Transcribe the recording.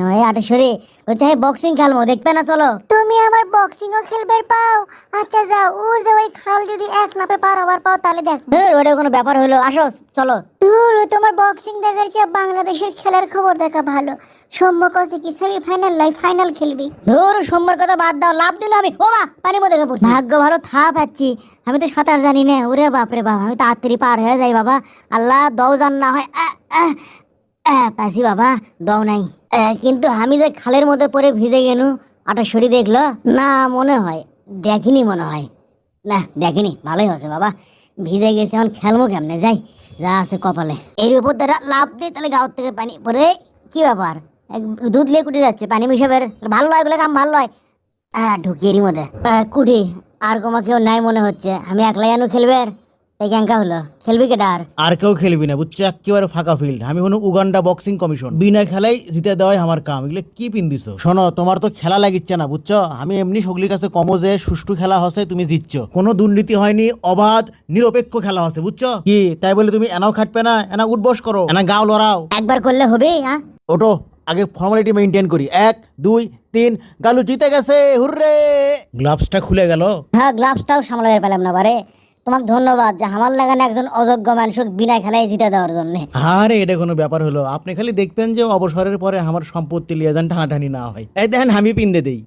নয় হচ্ছে হে বক্সিং খেলব দেখবে না চলো? তুমি আমার ও খেলবে পাও? আচ্ছা যাও। ও যে ওই খাল যদি এক নাপে পার হবার পাও তাহলে দেখ। ধুর, ওটা কোনো ব্যাপার হলো। আসো চলো। দূর তোমার বক্সিং দেখার চেয়ে বাংলাদেশের খেলার খবর দেখা ভালো। সম্মুখ আছে কি লাই ফাইনাল খেলবি। ধুর সোমবার কথা বাদ দাও লাভ দিন আমি। ও মা পানির মধ্যে গিয়ে পড়ছি। ভাগ্য ভালো থা পাচ্ছি। আমি তো সাঁতার জানি না ওরে বাপরে বাপ আমি তাড়াতাড়ি পার হয়ে যাই বাবা। আল্লাহ দও জান না হয় আহ, আহ, পাইছি বাবা দও নাই। কিন্তু আমি যে খালের মধ্যে পরে ভিজে গেলু শরীর দেখল, না মনে হয়, দেখিনি মনে হয়। না, দেখিনি, ভালোই হয়েছে বাবা। ভিজে গেছে এখন, খেলব কেমনে, যাই, যা আছে কপালে। এর উপর দ্বারা লাভ দিই তাহলে গাঁর থেকে পানি পরে কি ব্যাপার? দুধ লেগে কুটে যাচ্ছে, পানি মিশে বের ভালো হয় এগুলো কাম ভালো হয়। হ্যাঁ ঢুকিয়েরই মধ্যে। কুটি আর কোনো কেউ নাই মনে হচ্ছে, আমি একলাই আনু খেলবে এই ক্যাঙ্কা হলো? খেলবি কেটা আর আর কেউ খেলবি না বুঝছ? একেবারে ফাঁকা ফিল্ড আমি হলো উগান্ডা বক্সিং কমিশন বিনা খেলাই জিতে দেওয়াই আমার কাম। এগুলো কি পিন দিছো শোনো তোমার তো খেলা লাগিচ্ছে না বুঝছ? আমি এমনি সগলির কাছে কমো যে সুষ্ঠু খেলা হসে তুমি জিতছ। কোনো দুর্নীতি হয়নি অবাধ নিরপেক্ষ খেলা হসে বুঝছ? কি তাই বলে তুমি এনাও খাটবে না এনা উঠবস করো এনা গাও লড়াও। একবার করলে হবে হ্যাঁ ওটো আগে ফর্মালিটি মেনটেন করি। এক দুই তিন গালু জিতে গেছে হুররে! গ্লাভসটা খুলে গেল। হ্যাঁ গ্লাভসটাও সামলাতে পেলাম না বারে। তোমাকে ধন্যবাদ যে আমার লাগানো একজন অযোগ্য মানুষকে বিনা খেলায় জিতে দেওয়ার জন্য। আরে এটা কোনো ব্যাপার হলো। আপনি খালি দেখবেন যে অবসরের পরে আমার সম্পত্তি লিয়ে যান টানাটানি না হয়। এই দেখেন, আমি পিন্দে দেই।